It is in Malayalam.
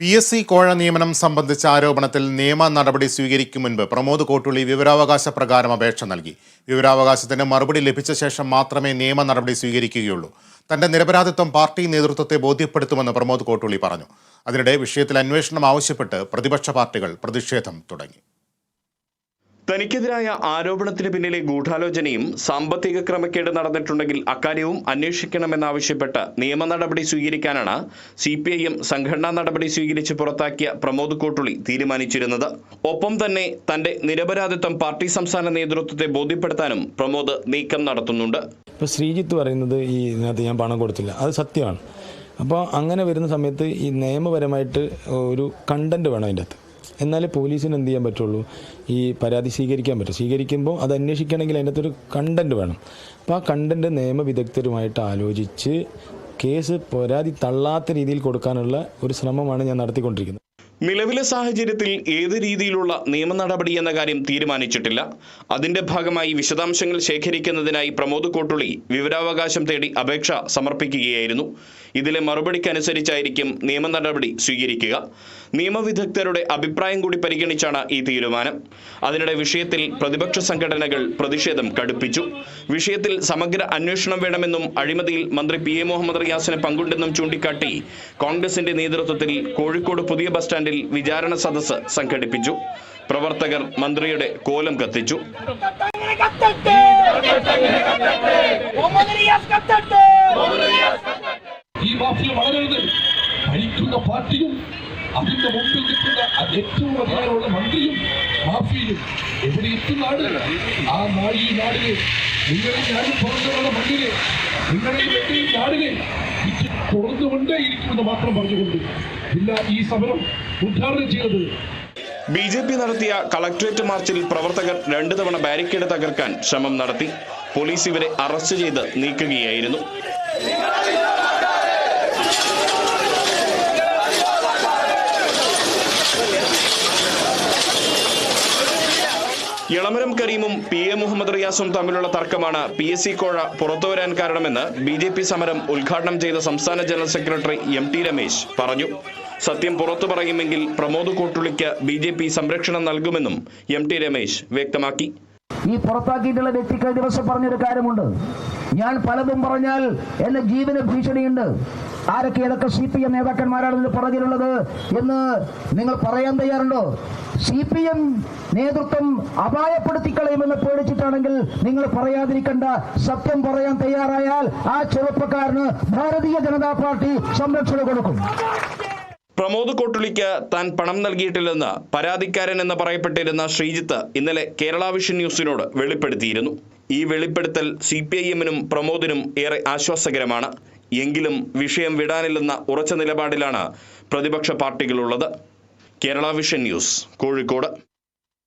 പി എസ് സി കോഴ നിയമനം സംബന്ധിച്ച ആരോപണത്തിൽ നിയമ നടപടി സ്വീകരിക്കും മുൻപ് പ്രമോദ് കോട്ടുള്ളി വിവരാവകാശ പ്രകാരം അപേക്ഷ നൽകി. വിവരാവകാശത്തിന് മറുപടി ലഭിച്ച ശേഷം മാത്രമേ നിയമ നടപടി സ്വീകരിക്കുകയുള്ളൂ. തന്റെ നിരപരാധിത്വം പാർട്ടി നേതൃത്വത്തെ ബോധ്യപ്പെടുത്തുമെന്ന് പ്രമോദ് കോട്ടുള്ളി പറഞ്ഞു. അതിനിടെ വിഷയത്തിൽ അന്വേഷണം ആവശ്യപ്പെട്ട് പ്രതിപക്ഷ പാർട്ടികൾ പ്രതിഷേധം തുടങ്ങി. തനിക്കെതിരായ ആരോപണത്തിന് പിന്നിലെ ഗൂഢാലോചനയും സാമ്പത്തിക ക്രമക്കേട് നടന്നിട്ടുണ്ടെങ്കിൽ അക്കാര്യവും അന്വേഷിക്കണമെന്നാവശ്യപ്പെട്ട് നിയമ നടപടി സ്വീകരിക്കാനാണ് സി പി ഐ എം സംഘടനാ നടപടി സ്വീകരിച്ച് പുറത്താക്കിയ പ്രമോദ് കോട്ടുളി തീരുമാനിച്ചിരുന്നത്. ഒപ്പം തന്നെ തന്റെ നിരപരാധിത്വം പാർട്ടി സംസ്ഥാന നേതൃത്വത്തെ ബോധ്യപ്പെടുത്താനും പ്രമോദ് നീക്കം നടത്തുന്നുണ്ട്. ഇപ്പോൾ ശ്രീജിത്ത് പറയുന്നത് ഈ ഇതിനകത്ത് ഞാൻ പണം കൊടുത്തില്ല. അത് സത്യമാണ്. അപ്പോൾ അങ്ങനെ വരുന്ന സമയത്ത് ഈ നിയമപരമായിട്ട് ഒരു കണ്ടന്റ് വേണം അതിന്റെ അകത്ത്. എന്നാലേ പോലീസിന് എന്ത് ചെയ്യാൻ പറ്റുള്ളൂ? ഈ പരാതി സ്വീകരിക്കാൻ പറ്റും. സ്വീകരിക്കുമ്പോൾ അത് അന്വേഷിക്കണമെങ്കിൽ അതിന്റെ അകത്തൊരു കണ്ടന്റ് വേണം. അപ്പോൾ ആ കണ്ടന്റ് നിയമവിദഗ്ധരുമായിട്ട് ആലോചിച്ച് കേസ് പരാതി തള്ളാത്ത രീതിയിൽ കൊടുക്കാനുള്ള ഒരു ശ്രമമാണ് ഞാൻ നടത്തിക്കൊണ്ടിരിക്കുന്നത്. നിലവിലെ സാഹചര്യത്തിൽ ഏത് രീതിയിലുള്ള നിയമ നടപടി എന്ന കാര്യം തീരുമാനിച്ചിട്ടില്ല. അതിന്റെ ഭാഗമായി വിശദാംശങ്ങൾ ശേഖരിക്കുന്നതിനായി പ്രമോദ് കോട്ടുളി വിവരാവകാശം തേടി അപേക്ഷ സമർപ്പിക്കുകയായിരുന്നു. ഇതിലെ മറുപടിക്കനുസരിച്ചായിരിക്കും നിയമ നടപടി സ്വീകരിക്കുക. നിയമവിദഗ്ധരുടെ അഭിപ്രായം കൂടി പരിഗണിച്ചാണ് ഈ തീരുമാനം. അതിനിടെ വിഷയത്തിൽ പ്രതിപക്ഷ സംഘടനകൾ പ്രതിഷേധം കടുപ്പിച്ചു. വിഷയത്തിൽ സമഗ്ര അന്വേഷണം വേണമെന്നും അഴിമതിയിൽ മന്ത്രി പി എ മുഹമ്മദ് റിയാസിന് പങ്കുണ്ടെന്നും ചൂണ്ടിക്കാട്ടി കോൺഗ്രസിന്റെ നേതൃത്വത്തിൽ കോഴിക്കോട് പുതിയ ബസ് സ്റ്റാൻഡിൽ വിചാരണ സദസ്സ് സംഘടിപ്പിച്ചു. പ്രവർത്തകർ മന്ത്രിയുടെ കോലം കത്തിച്ചു. ഈ മാഫിയ പാർട്ടിയും ഏറ്റവും മന്ത്രിയും മാഫിയയും ആ നിങ്ങളെ ഞാനും പുറത്തുള്ള മണ്ണിനെ നിങ്ങളുടെ നാടിനെ ഇത് തുറന്നുകൊണ്ടേ ഇരിക്കുമെന്ന് മാത്രം പറഞ്ഞുകൊണ്ട് ഇല്ല ഈ സമരം ഉദ്ഘാടനം ചെയ്തത്. ബി ജെ പി നടത്തിയ കളക്ടറേറ്റ് മാർച്ചിൽ പ്രവർത്തകർ രണ്ടു തവണ ബാരിക്കേഡ് തകർക്കാൻ ശ്രമം നടത്തി. പോലീസ് ഇവരെ അറസ്റ്റ് ചെയ്ത് നീക്കുകയായിരുന്നു. ഇളമരം കരീമും പി എ മുഹമ്മദ് റിയാസും തമ്മിലുള്ള തർക്കമാണ് പി എസ് സി കോഴ പുറത്തുവരാൻ കാരണമെന്ന് ബി ജെ പി സമരം ഉദ്ഘാടനം ചെയ്ത സംസ്ഥാന general secretary M T Ramesh പറഞ്ഞു. സത്യം പുറത്തു പറയുമെങ്കിൽ പ്രമോദ് കൂട്ടുളിക്ക് ബി ജെ പി സംരക്ഷണം നൽകുമെന്നും എം ടി രമേശ് വ്യക്തമാക്കി. ഈ പുറത്താക്കിയിട്ടുള്ള വ്യക്തി കഴിഞ്ഞ ദിവസം പറഞ്ഞൊരു കാര്യമുണ്ട്. ഞാൻ പലതും പറഞ്ഞാൽ എന്റെ ജീവന ഭീഷണിയുണ്ട്. ആരൊക്കെ ഏതൊക്കെ സി പി എം നേതാക്കന്മാരാണ് ഇതിന് പുറകിലുള്ളത് എന്ന് നിങ്ങൾ പറയാൻ തയ്യാറുണ്ടോ? സി പി എം നേതൃത്വം അപായപ്പെടുത്തി കളയുമെന്ന് പേടിച്ചിട്ടാണെങ്കിൽ നിങ്ങൾ പറയാതിരിക്കണ്ട. സത്യം പറയാൻ തയ്യാറായാൽ ആ ചെറുപ്പക്കാരന് ഭാരതീയ ജനതാ പാർട്ടി സംരക്ഷണം കൊടുക്കും. പ്രമോദ് കോട്ടുളിക്ക് താൻ പണം നൽകിയിട്ടില്ലെന്ന് പരാതിക്കാരൻ എന്ന് പറയപ്പെട്ടിരുന്ന ശ്രീജിത്ത് ഇന്നലെ കേരള വിഷൻ ന്യൂസിനോട് വെളിപ്പെടുത്തിയിരുന്നു. ഈ വെളിപ്പെടുത്തൽ സി പി ഐ എമ്മിനും പ്രമോദിനും ഏറെ ആശ്വാസകരമാണ്. എങ്കിലും വിഷയം വിടാനില്ലെന്ന ഉറച്ച നിലപാടിലാണ് പ്രതിപക്ഷ പാർട്ടികളുള്ളത്. Kerala vision news Kozhikode.